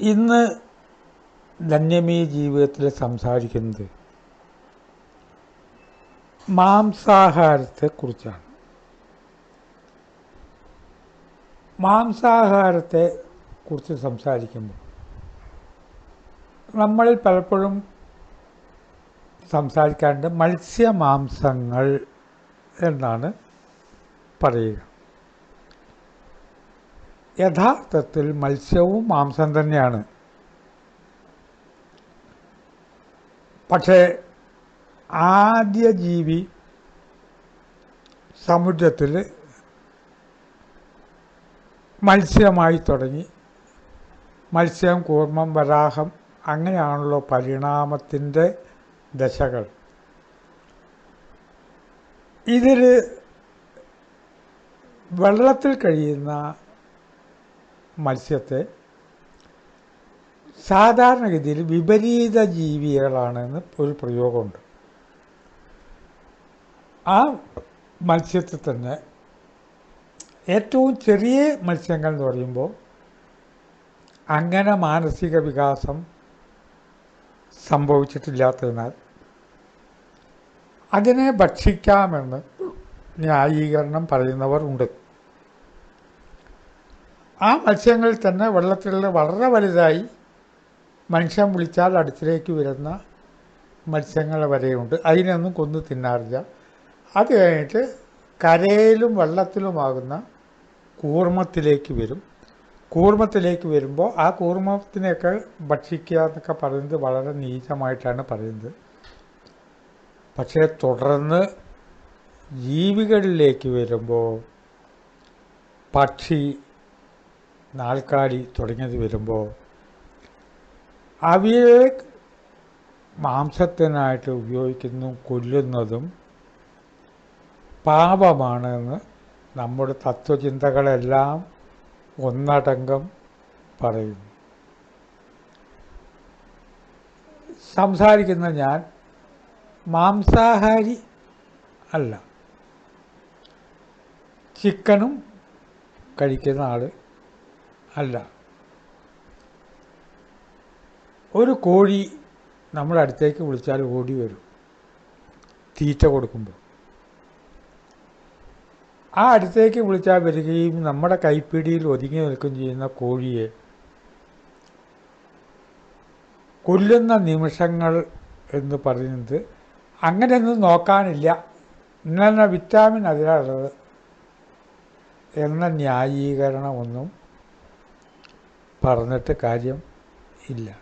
ഇന്ന് ധന്യമീ ജീവിതത്തിൽ സംസാരിക്കുന്നത് മാംസാഹാരത്തെക്കുറിച്ചാണ്. മാംസാഹാരത്തെ കുറിച്ച് സംസാരിക്കുമ്പോൾ നമ്മളിൽ പലപ്പോഴും സംസാരിക്കാറുണ്ട് മത്സ്യമാംസങ്ങൾ എന്നാണ് പറയുക. യഥാർത്ഥത്തിൽ മത്സ്യവും മാംസം തന്നെയാണ്. പക്ഷേ ആദ്യ ജീവി സമുദ്രത്തിൽ മത്സ്യമായി തുടങ്ങി. മത്സ്യം കൂർമ്മം വരാഹം അങ്ങനെയാണല്ലോ പരിണാമത്തിന്റെ ദശകൾ. ഇതിൽ വെള്ളത്തിൽ കഴിയുന്ന മത്സ്യത്തെ സാധാരണഗതിയിൽ വിപരീത ജീവികളാണെന്ന് ഒരു പ്രയോഗമുണ്ട്. ആ മത്സ്യത്തിൽ തന്നെ ഏറ്റവും ചെറിയ മത്സ്യങ്ങൾ എന്ന് പറയുമ്പോൾ അങ്ങനെ മാനസിക വികാസം സംഭവിച്ചിട്ടില്ലാത്തതിനാൽ അതിനെ ഭക്ഷിക്കാമെന്ന് ന്യായീകരണം പറയുന്നവർ ഉണ്ട്. ആ മത്സ്യങ്ങളിൽ തന്നെ വെള്ളത്തിൽ വളരെ വലുതായി മനുഷ്യൻ വിളിച്ചാൽ അടുത്തിലേക്ക് വരുന്ന മത്സ്യങ്ങൾ വരെയുണ്ട്. അതിനൊന്നും കൊന്നു തിന്നാറില്ല. അത് കഴിഞ്ഞിട്ട് കരയിലും വെള്ളത്തിലുമാകുന്ന കൂർമ്മത്തിലേക്ക് വരും. കൂർമ്മത്തിലേക്ക് വരുമ്പോൾ ആ കൂർമ്മത്തിനെയൊക്കെ ഭക്ഷിക്കുക എന്നൊക്കെ പറയുന്നത് വളരെ നീചമായിട്ടാണ് പറയുന്നത്. പക്ഷേ തുടർന്ന് ജീവികളിലേക്ക് വരുമ്പോൾ പക്ഷി നാൽക്കാലി തുടങ്ങിയത് വരുമ്പോൾ അവയെ മാംസത്തിനായിട്ട് ഉപയോഗിക്കുന്നതും കൊല്ലുന്നതും പാപമാണെന്ന് നമ്മുടെ തത്വചിന്തകളെല്ലാം ഒന്നടങ്കം പറയുന്നു. സംസാരിക്കുന്ന ഞാൻ മാംസാഹാരി അല്ല. ചിക്കനും കഴിക്കുന്ന ആൾ അല്ല. ഒരു കോഴി നമ്മുടെ അടുത്തേക്ക് വിളിച്ചാൽ ഓടി വരും. തീറ്റ കൊടുക്കുമ്പോൾ. ആ അടുത്തേക്ക് വിളിച്ചാൽ വരികയും നമ്മുടെ കൈപ്പിടിയിൽ ഒതുങ്ങി നിൽക്കുകയും ചെയ്യുന്ന കോഴിയെ കൊല്ലുന്ന നിമിഷങ്ങൾ എന്ന് പറയുന്നത് അങ്ങനെയൊന്നും നോക്കാനില്ല. ഇന്ന വിറ്റാമിൻ അതിലുള്ളത് എന്ന ന്യായീകരണമൊന്നും പറഞ്ഞിട്ട് കാര്യം ഇല്ല.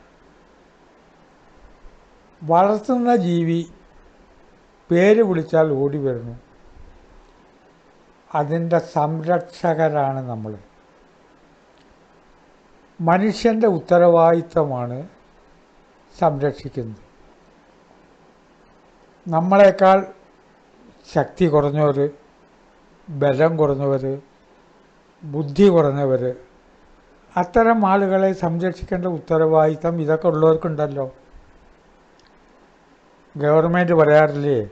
വളർത്തുന്ന ജീവി പേര് വിളിച്ചാൽ ഓടി വരുന്നു. അതിന്റെ സംരക്ഷകരാണ് നമ്മൾ. മനുഷ്യന്റെ ഉത്തരവാദിത്തമാണ് സംരക്ഷിക്കുന്നത്. നമ്മളെക്കാൾ ശക്തി കുറഞ്ഞവർ ബലം കുറഞ്ഞവർ ബുദ്ധി കുറഞ്ഞവർ അത്തരം ആളുകളെ സംരക്ഷിക്കേണ്ട ഉത്തരവാദിത്തം ഇതൊക്കെ ഉള്ളവർക്കുണ്ടല്ലോ. ഗവൺമെന്റ് പറയാറില്ലേ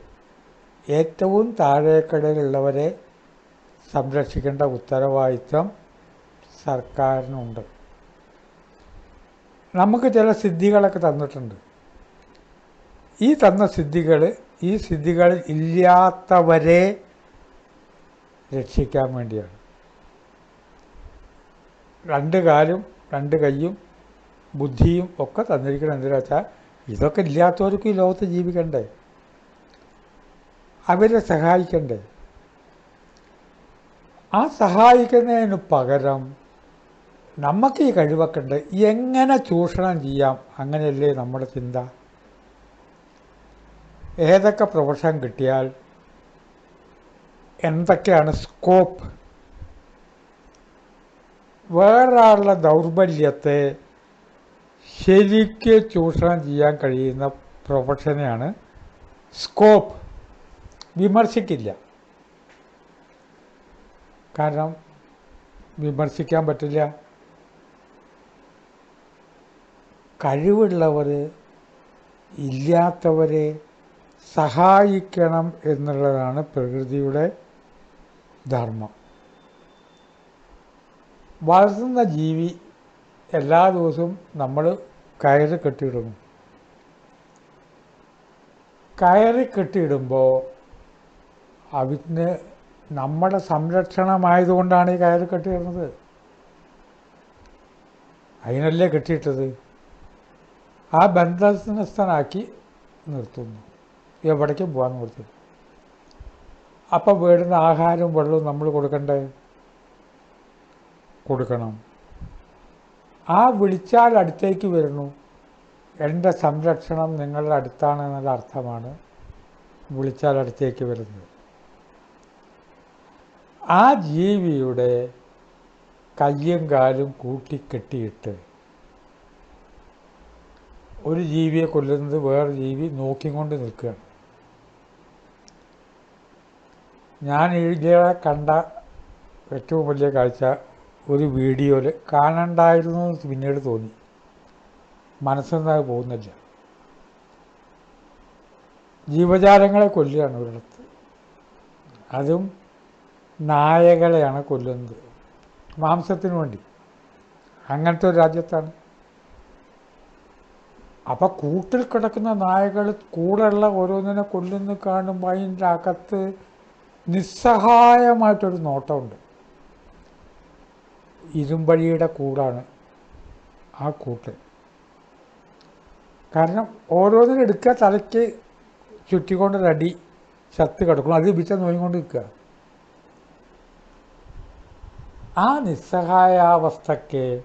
ഏറ്റവും താഴേക്കടയിലുള്ളവരെ സംരക്ഷിക്കേണ്ട ഉത്തരവാദിത്തം സർക്കാരിനുണ്ട്. നമുക്ക് ചില സിദ്ധികളൊക്കെ തന്നിട്ടുണ്ട്. ഈ തന്ന സിദ്ധികൾ ഈ സിദ്ധികൾ ഇല്ലാത്തവരെ രക്ഷിക്കാൻ വേണ്ടിയാണ്. രണ്ട് കാലും രണ്ട് കൈയും ബുദ്ധിയും ഒക്കെ തന്നിരിക്കണം. എന്തിനാ വെച്ചാൽ ഇതൊക്കെ ഇല്ലാത്തവർക്കും ഈ ലോകത്ത് ജീവിക്കണ്ടേ? അവരെ സഹായിക്കണ്ടേ? ആ സഹായിക്കുന്നതിന് പകരം നമുക്ക് ഈ കഴിവൊക്കെ ഉണ്ട് എങ്ങനെ ചൂഷണം ചെയ്യാം? അങ്ങനെയല്ലേ നമ്മുടെ ചിന്ത. ഏതൊക്കെ പ്രൊഫഷൻ കിട്ടിയാൽ എന്തൊക്കെയാണ് സ്കോപ്പ്? വേറൊരാളുടെ ദൗർബല്യത്തെ ശരിക്ക് ചൂഷണം ചെയ്യാൻ കഴിയുന്ന പ്രൊഫഷനെയാണ് സ്കോപ്പ്. വിമർശിക്കില്ല. കാരണം വിമർശിക്കാൻ പറ്റില്ല. കഴിവുള്ളവർ ഇല്ലാത്തവരെ സഹായിക്കണം എന്നുള്ളതാണ് പ്രകൃതിയുടെ ധർമ്മം. വളർത്തുന്ന ജീവി എല്ലാ ദിവസവും നമ്മൾ കയറ് കെട്ടിയിടുന്നു. കയറ് കെട്ടിയിടുമ്പോൾ അതിന് നമ്മുടെ സംരക്ഷണമായതുകൊണ്ടാണ് ഈ കയറ് കെട്ടിയിടുന്നത്. അതിനല്ലേ കെട്ടിയിട്ടത്? ആ ബന്ധനസ്ഥനാക്കി നിർത്തുന്നു. എവിടേക്കും പോകാൻ നിർത്തുന്നു. അപ്പം വേടുന്ന ആഹാരവും വെള്ളവും നമ്മൾ കൊടുക്കണ്ടേ? കൊടുക്കണം. ആ വിളിച്ചാൽ അടുത്തേക്ക് വരുന്നു. എന്റെ സംരക്ഷണം നിങ്ങളുടെ അടുത്താണ് എന്നുള്ള അർത്ഥമാണ് വിളിച്ചാൽ അടുത്തേക്ക് വരുന്നത്. ആ ജീവിയുടെ കയ്യും കാലും കൂട്ടിക്കെട്ടിയിട്ട് ഒരു ജീവിയെ കൊല്ലുന്നത് വേറെ ജീവി നോക്കിക്കൊണ്ട് നിൽക്കുകയാണ്. ഞാൻ ഇതിലെ കണ്ട ഏറ്റവും വലിയ കാഴ്ച ഒരു വീഡിയോയിൽ കാണണ്ടായിരുന്നു എന്ന് പിന്നീട് തോന്നി. മനസ്സിൽ പോകുന്നില്ല. ജീവജാലങ്ങളെ കൊല്ലുകയാണ് ഒരിടത്ത്. അതും നായകളെയാണ് കൊല്ലുന്നത്. മാംസത്തിന് വേണ്ടി. അങ്ങനത്തെ ഒരു രാജ്യത്താണ്. അപ്പം കൂട്ടിൽ കിടക്കുന്ന നായകൾ കൂടെയുള്ള ഓരോന്നിനെ കൊല്ലുന്ന കാണുമ്പോൾ അതിന്റെ അകത്ത് നിസ്സഹായമായിട്ടൊരു നോട്ടമുണ്ട്. ഇരുമ്പഴിയുടെ കൂടാണ് ആ കൂട്ട്. കാരണം ഓരോന്നിനും എടുക്കുക തലയ്ക്ക് ചുറ്റിക്കൊണ്ട് റെഡി ചത്ത് കിടക്കണം അത് വിച്ച നോയിക്കൊണ്ട് നിൽക്കുക. ആ നിസ്സഹായാവസ്ഥയ്ക്ക്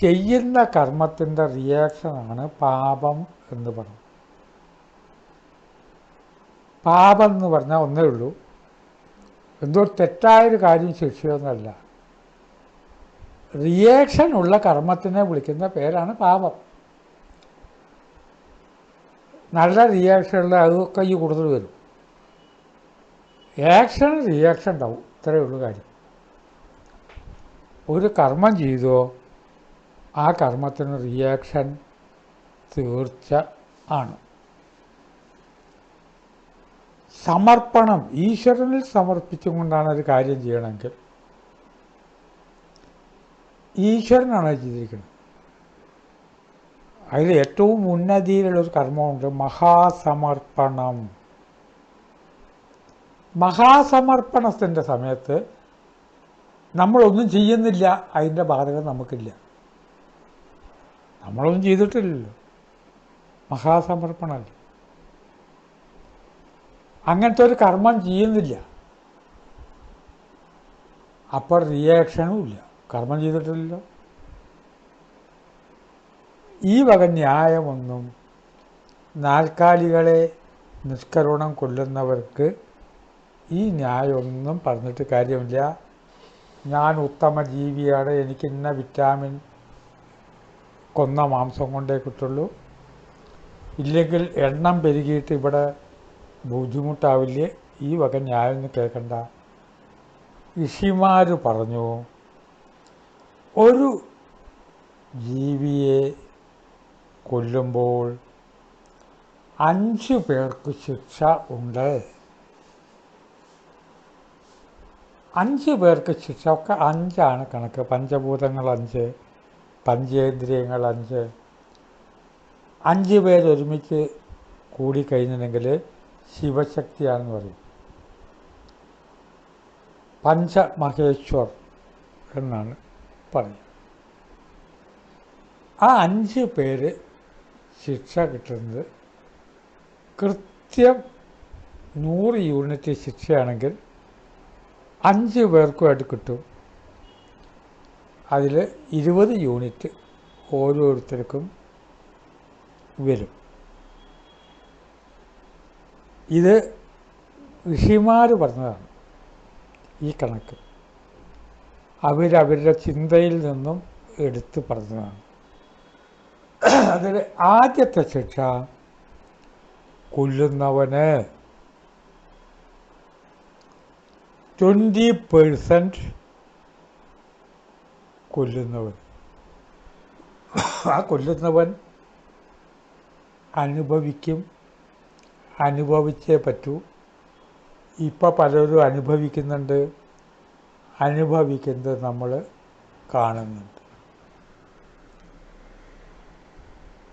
ചെയ്യുന്ന കർമ്മത്തിന്റെ റിയാക്ഷനാണ് പാപം എന്ന് പറഞ്ഞു പാപം എന്ന് പറഞ്ഞാൽ ഒന്നേ ഉള്ളൂ. എന്തോ തെറ്റായൊരു കാര്യം ശിക്ഷയൊന്നുമല്ല റിയാക്ഷൻ ഉള്ള കർമ്മത്തിനെ വിളിക്കുന്ന പേരാണ് പാപം. നല്ല റിയാക്ഷൻ ഉള്ള അതൊക്കെ കൈ കൂടുതൽ വരും. ആക്ഷൻ റിയാക്ഷൻ ഉണ്ടാവും. ഇത്രയേ ഉള്ളൂ കാര്യം. ഒരു കർമ്മം ചെയ്തോ ആ കർമ്മത്തിന് റിയാക്ഷൻ തീർച്ച ആണ്. സമർപ്പണം ഈശ്വരനിൽ സമർപ്പിച്ചുകൊണ്ടാണ് ഒരു കാര്യം ചെയ്യണമെങ്കിൽ ഈശ്വരനാണ് ചെയ്തിരിക്കുന്നത്. അതിൽ ഏറ്റവും ഉന്നതിയിലുള്ളൊരു കർമ്മമുണ്ട് മഹാസമർപ്പണം. മഹാസമർപ്പണത്തിന്റെ സമയത്ത് നമ്മളൊന്നും ചെയ്യുന്നില്ല അതിന്റെ ബാധകം നമുക്കില്ല. നമ്മളൊന്നും ചെയ്തിട്ടില്ലല്ലോ. മഹാസമർപ്പണമല്ല? അങ്ങനത്തെ ഒരു കർമ്മം ചെയ്യുന്നില്ല. അപ്പോൾ റിയാക്ഷനും ഇല്ല. കർമ്മം ചെയ്തിട്ടില്ലല്ലോ. ഈ വക ന്യായമൊന്നും നാൽക്കാലികളെ നിഷ്കരുണം കൊല്ലുന്നവർക്ക് ഈ ന്യായമൊന്നും പറഞ്ഞിട്ട് കാര്യമില്ല. ഞാൻ ഉത്തമ ജീവിയാണ് എനിക്ക് ഇന്ന വിറ്റാമിൻ കൊന്ന മാംസം കൊണ്ടേ കിട്ടുള്ളൂ. ഇല്ലെങ്കിൽ എണ്ണം പെരുകിയിട്ട് ഇവിടെ ബുദ്ധിമുട്ടാവില്ലേ? ഈ വക ന്യായം കേൾക്കണ്ട. ഋഷിമാർ പറഞ്ഞു ഒരു ജീവിയെ കൊല്ലുമ്പോൾ അഞ്ച് പേർക്ക് ശിക്ഷ ഉണ്ട്. അഞ്ച് പേർക്ക് ശിക്ഷ ഒക്കെ അഞ്ചാണ് കണക്ക്. പഞ്ചഭൂതങ്ങൾ അഞ്ച് പഞ്ചേന്ദ്രിയങ്ങൾ അഞ്ച്. അഞ്ച് പേരൊരുമിച്ച് കൂടിക്കഴിഞ്ഞിട്ടുണ്ടെങ്കിൽ ശിവശക്തിയാണെന്ന് പറയും. പഞ്ചമഹേശ്വർ എന്നാണ്. പറയുന്നത് ആ അഞ്ച് പേര് ശിക്ഷ കിട്ടുന്നത് കൃത്യം നൂറ് യൂണിറ്റ് ശിക്ഷയാണെങ്കിൽ അഞ്ച് പേർക്കുമായിട്ട് കിട്ടും. അതിൽ ഇരുപത് യൂണിറ്റ് ഓരോരുത്തർക്കും വരും. ഇത് ഋഷിമാർ പറഞ്ഞതാണ് ഈ കണക്ക്. അവരവരുടെ ചിന്തയിൽ നിന്നും എടുത്തു പറഞ്ഞതാണ്. അതിൽ ആദ്യത്തെ ശിക്ഷ കൊല്ലുന്നവന് ട്വന്റി പേഴ്സന്റ് കൊല്ലുന്നവൻ ആ കൊല്ലുന്നവൻ അനുഭവിക്കും അനുഭവിച്ചേ പറ്റൂ. ഇപ്പോൾ പലരും അനുഭവിക്കുന്നുണ്ട്. അനുഭവിക്കുന്നത് നമ്മൾ കാണുന്നുണ്ട്.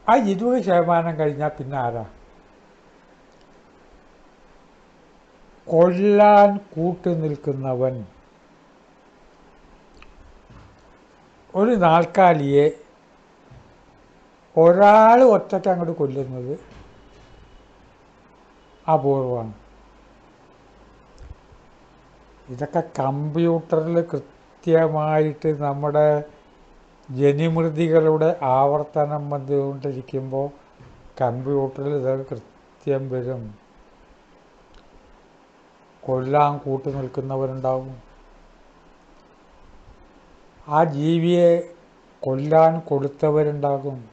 ആ ഇരുപത് ശതമാനം കഴിഞ്ഞാൽ പിന്നെ ആരാ? കൊല്ലാൻ കൂട്ടു നിൽക്കുന്നവൻ. ഒരു നാൽക്കാലിയെ ഒരാൾ ഒറ്റയ്ക്ക് അങ്ങോട്ട് കൊല്ലുന്നത് അപൂർവമാണ്. ഇതൊക്കെ കമ്പ്യൂട്ടറിൽ കൃത്യമായിട്ട് നമ്മുടെ ജനിമൃതികളുടെ ആവർത്തനം വന്നുകൊണ്ടിരിക്കുമ്പോൾ കമ്പ്യൂട്ടറിൽ ഇതൊക്കെ കൃത്യം വരും. കൊല്ലാൻ കൂട്ടു നിൽക്കുന്നവരുണ്ടാവും. ആ ജീവിയെ കൊല്ലാൻ കൊടുത്തവരുണ്ടാകും.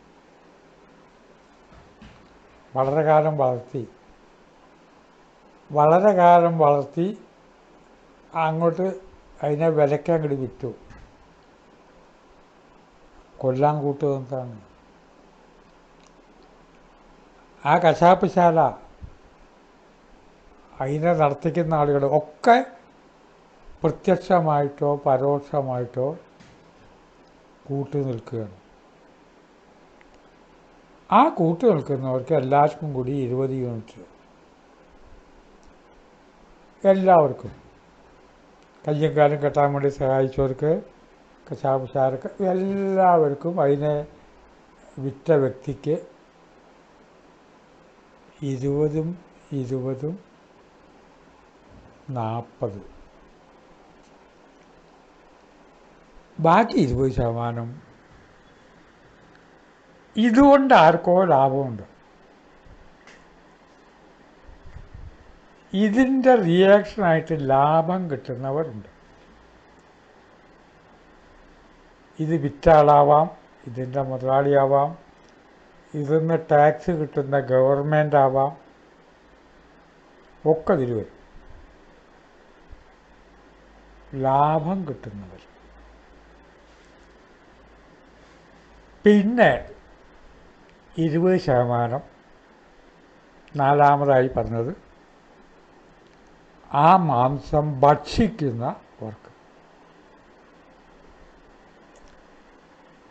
വളരെ കാലം വളർത്തി. വളരെ കാലം വളർത്തി അങ്ങോട്ട് അതിനെ വിലയ്ക്ക് അങ്ങോട്ട് വിറ്റു. കൊല്ലാൻ കൂട്ടുന്നതാണ് ആ കശാപ്പശാല അതിനെ നടത്തിക്കുന്ന ആളുകൾ ഒക്കെ പ്രത്യക്ഷമായിട്ടോ പരോക്ഷമായിട്ടോ കൂട്ടു നിൽക്കുകയാണ്. ആ കൂട്ടു നിൽക്കുന്നവർക്ക് എല്ലാവർക്കും കൂടി ഇരുപത് യൂണിറ്റ്. എല്ലാവർക്കും. കയ്യും കാലും കെട്ടാൻ വേണ്ടി സഹായിച്ചവർക്ക് കശാപുശാർക്ക് എല്ലാവർക്കും അതിനെ വിറ്റ വ്യക്തിക്ക് ഇരുപതും ഇരുപതും നാൽപ്പത് ബാക്കി ഇരുപത് ശതമാനം ഇതുകൊണ്ട് ആർക്കോ ലാഭമുണ്ട്. ഇതിന്റെ റിയാക്ഷനായിട്ട് ലാഭം കിട്ടുന്നവരുണ്ട്. ഇത് വിറ്റാളാവാം ഇതിന്റെ മുതലാളിയാവാം ഇതിന്ന് ടാക്സ് കിട്ടുന്ന ഗവൺമെന്റ് ആവാം ഒക്കെ ഇതിൽ വരും. ലാഭം കിട്ടുന്നവർ പിന്നെ ഇരുപത് ശതമാനം നാലാമതായി പറഞ്ഞത് ആ മാംസം ഭക്ഷിക്കുന്നവർക്ക്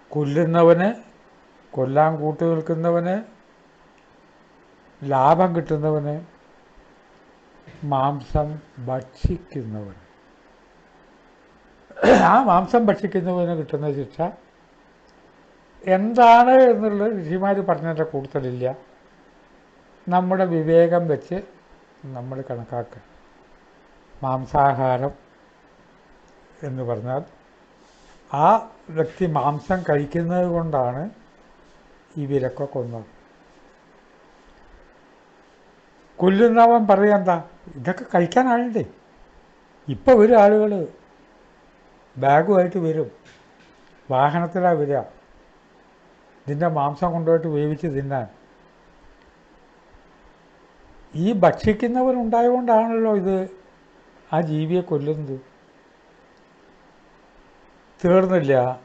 കൊല്ലുന്നവന് കൊല്ലാൻ കൂട്ടു നിൽക്കുന്നവന് ലാഭം കിട്ടുന്നവന് മാംസം ഭക്ഷിക്കുന്നവന്. ആ മാംസം ഭക്ഷിക്കുന്നവന് കിട്ടുന്ന ശിക്ഷ. എന്താണ് എന്നുള്ളത് ഋഷിമാർ പറഞ്ഞതിന്റെ കൂടുതലില്ല. നമ്മുടെ വിവേകം വെച്ച് നമ്മൾ കണക്കാക്കുക മാംസാഹാരം എന്ന് പറഞ്ഞാൽ ആ വ്യക്തി മാംസം കഴിക്കുന്നത് കൊണ്ടാണ് ഈ വിലക്ക കൊന്നത്. കൊല്ലുന്നവൻ പറയെന്താ ഇതൊക്കെ കഴിക്കാൻ ആളുണ്ട് ഇപ്പോൾ വരും ആളുകൾ ബാഗുമായിട്ട് വരും. വാഹനത്തിലാണ് വരിക. ഇതിന്റെ മാംസം കൊണ്ടുപോയിട്ട് വേവിച്ച് തിന്നാൻ. ഈ ഭക്ഷിക്കുന്നവരുണ്ടായതുകൊണ്ടാണല്ലോ ഇത് ആ ജീവിയെ കൊല്ലുന്നത്? തീർന്നില്ല.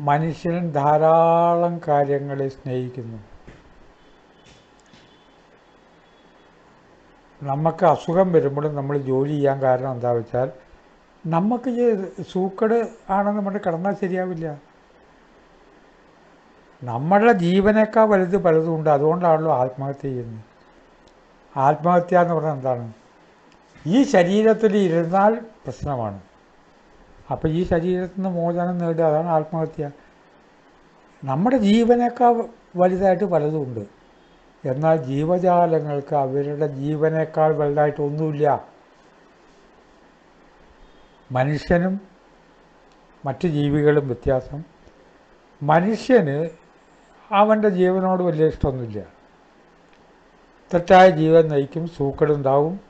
മനുഷ്യൻ ധാരാളം കാര്യങ്ങളെ സ്നേഹിക്കുന്നു. നമുക്ക് അസുഖം വരുമ്പോഴും നമ്മൾ ജോലി ചെയ്യാൻ കാരണം എന്താ വെച്ചാൽ നമുക്ക് സൂക്കട് ആണെന്ന് നമ്മൾ കിടന്നാൽ ശരിയാവില്ല. നമ്മളുടെ ജീവനേക്കാൾ വലുത് പലതും ഉണ്ട്. അതുകൊണ്ടാണല്ലോ ആത്മഹത്യ ചെയ്യുന്നത്. ആത്മഹത്യ എന്ന് പറഞ്ഞാൽ എന്താണ്? ഈ ശരീരത്തിൽ ഇരുന്നാൽ പ്രശ്നമാണ്. അപ്പോൾ ഈ ശരീരത്തിൽ നിന്ന് മോചനം നേടുക അതാണ് ആത്മഹത്യ. നമ്മുടെ ജീവനേക്കാൾ വലുതായിട്ട് പലതും ഉണ്ട്. എന്നാൽ ജീവജാലങ്ങൾക്ക് അവരുടെ ജീവനേക്കാൾ വലുതായിട്ട് ഒന്നുമില്ല. മനുഷ്യനും മറ്റ് ജീവികളും വ്യത്യാസം. മനുഷ്യന് അവന്റെ ജീവനോട് വലിയ ഇഷ്ടമൊന്നുമില്ല. തെറ്റായ ജീവൻ നയിക്കും സൂക്കടുണ്ടാവും.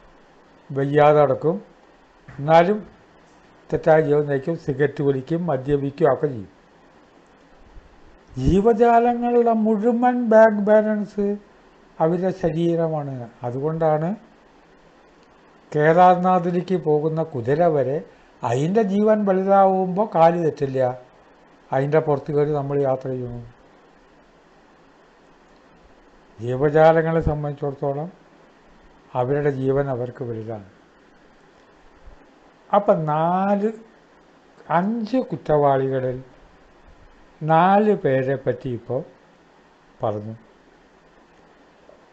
വയ്യാതെ നടക്കും എന്നാലും തെറ്റായ ജീവിതം നയിക്കും സിഗരറ്റ് വലിക്കും മദ്യപിക്കും ഒക്കെ ചെയ്യും. ജീവജാലങ്ങളുടെ മുഴുവൻ ബാങ്ക് ബാലൻസ് അവരുടെ ശരീരമാണ്. അതുകൊണ്ടാണ് കേദാർനാഥിലേക്ക് പോകുന്ന കുതിര വരെ അതിന്റെ ജീവൻ വലുതാവുമ്പോൾ കാൽ തെറ്റില്ല. അതിന്റെ പുറത്ത് കയറി നമ്മൾ യാത്ര ചെയ്യുന്നു ജീവജാലങ്ങളെ സംബന്ധിച്ചിടത്തോളം അവരുടെ ജീവൻ അവർക്ക് വലുതാണ്. അപ്പം നാല് അഞ്ച് കുറ്റവാളികളിൽ നാല് പേരെ പറ്റി ഇപ്പോൾ പറഞ്ഞു.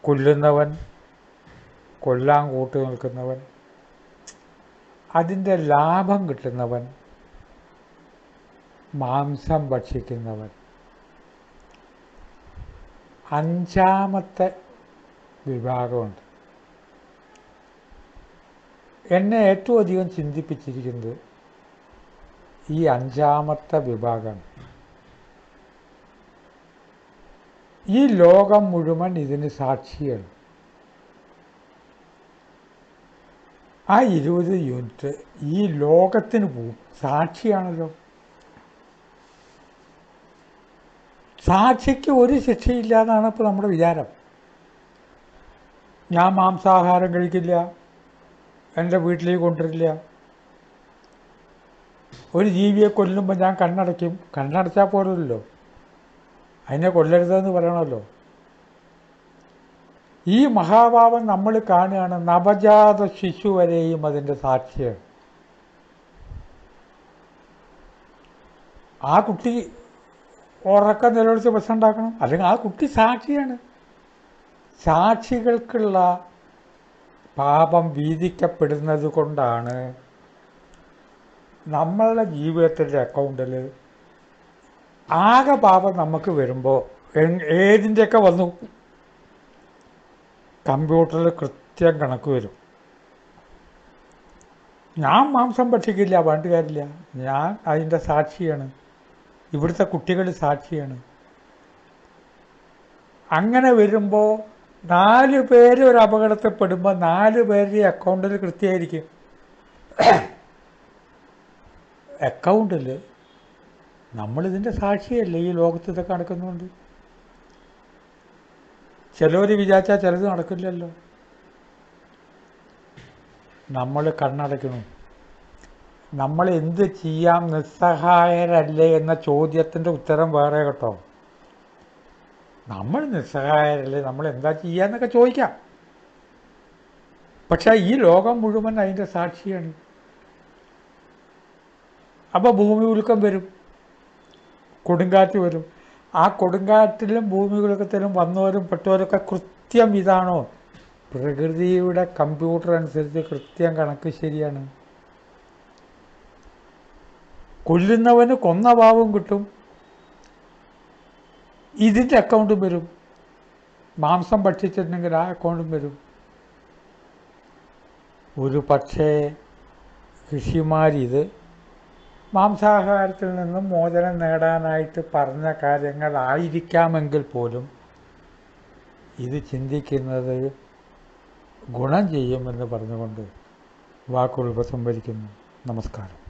കൊല്ലുന്നവൻ കൊല്ലാൻ കൂട്ടു നിൽക്കുന്നവൻ അതിന്റെ ലാഭം കിട്ടുന്നവൻ മാംസം ഭക്ഷിക്കുന്നവൻ. അഞ്ചാമത്തെ വിഭാഗമുണ്ട്. എന്നെ ഏറ്റവും അധികം ചിന്തിപ്പിച്ചിരിക്കുന്നത് ഈ അഞ്ചാമത്തെ വിഭാഗം. ഈ ലോകം മുഴുവൻ ഇതിന് സാക്ഷിയാണ്. ആ ഇരുപത് യൂണിറ്റ് ഈ ലോകത്തിന് പോവും സാക്ഷിയാണല്ലോ. സാക്ഷിക്ക് ഒരു ശിക്ഷയില്ലാതാണ് ഇപ്പോൾ നമ്മുടെ വിചാരം. ഞാൻ മാംസാഹാരം കഴിക്കില്ല. എന്റെ വീട്ടിലേക്ക് കൊണ്ടുവരില്ല. ഒരു ജീവിയെ കൊല്ലുമ്പോൾ ഞാൻ കണ്ണടയ്ക്കും. കണ്ണടച്ചാൽ പോരല്ലോ. അതിനെ കൊല്ലരുതെന്ന് പറയണമല്ലോ. ഈ മഹാഭാവം നമ്മൾ കാണുകയാണ് നവജാത ശിശു വരെയും അതിന്റെ സാക്ഷിയാണ് ആ കുട്ടി ഉറക്കം നിലവിളിച്ച് പ്രശ്നം ഉണ്ടാക്കണം. അല്ലെങ്കിൽ ആ കുട്ടി സാക്ഷിയാണ്. സാക്ഷികൾക്കുള്ള പാപം വീതിക്കപ്പെടുന്നത് കൊണ്ടാണ് നമ്മളുടെ ജീവിതത്തിന്റെ അക്കൗണ്ടിൽ ആകെ പാപം നമുക്ക് വരുമ്പോൾ ഏതിന്റെയൊക്കെ വന്നു? കമ്പ്യൂട്ടറിൽ കൃത്യം കണക്ക് വരും. ഞാൻ മാംസം ഭക്ഷിക്കില്ല വേണ്ടുകാരില്ല ഞാൻ അതിന്റെ സാക്ഷിയാണ്. ഇവിടുത്തെ കുട്ടികൾ സാക്ഷിയാണ്. അങ്ങനെ വരുമ്പോൾ നാല് പേര് ഒരു അപകടത്തിൽപ്പെടുമ്പോൾ നാല് പേരുടെ അക്കൗണ്ടിൽ കൃത്യമായിരിക്കും. അക്കൗണ്ടിൽ നമ്മളിതിന്റെ സാക്ഷിയല്ലേ ഈ ലോകത്ത് ഇതൊക്കെ നടക്കുന്നുണ്ട്? ചിലവർ വിചാരിച്ചാൽ ചിലത് നടക്കില്ലല്ലോ. നമ്മൾ കണ്ണടയ്ക്കണം നമ്മൾ എന്ത് ചെയ്യാം നിസ്സഹായരല്ലേ എന്ന ചോദ്യത്തിന്റെ ഉത്തരം വേറെ കേട്ടോ. നമ്മൾ നിസ്സഹായരല്ലേ നമ്മൾ എന്താ ചെയ്യാന്നൊക്കെ ചോദിക്കാം. പക്ഷെ ഈ ലോകം മുഴുവൻ അതിന്റെ സാക്ഷിയാണ്. അപ്പോൾ ഭൂമി ഉൽക്കം വരും. കൊടുങ്കാറ്റ് വരും. ആ കൊടുങ്കാറ്റിലും ഭൂമി ഉൽക്കത്തിലും വന്നവരും പെട്ടവരൊക്കെ കൃത്യം ഇതാണോ? പ്രകൃതിയുടെ കമ്പ്യൂട്ടർ അനുസരിച്ച് കൃത്യം കണക്ക് ശരിയാണ്. കൊല്ലുന്നവന് കൊന്ന കിട്ടും. ഇതിന്റെ അക്കൗണ്ടും വരും. മാംസം ഭക്ഷിച്ചിട്ടുണ്ടെങ്കിൽ ആ അക്കൗണ്ടും വരും. ഒരു പക്ഷേ ഋഷിമാരിത് മാംസാഹാരത്തിൽ നിന്നും മോചനം നേടാനായിട്ട് പറഞ്ഞ കാര്യങ്ങളായിരിക്കാമെങ്കിൽ പോലും ഇത് ചിന്തിക്കുന്നത് ഗുണം ചെയ്യുമെന്ന് പറഞ്ഞുകൊണ്ട് വാക്കുകൾ ഉപസംഹരിക്കുന്നു. നമസ്കാരം.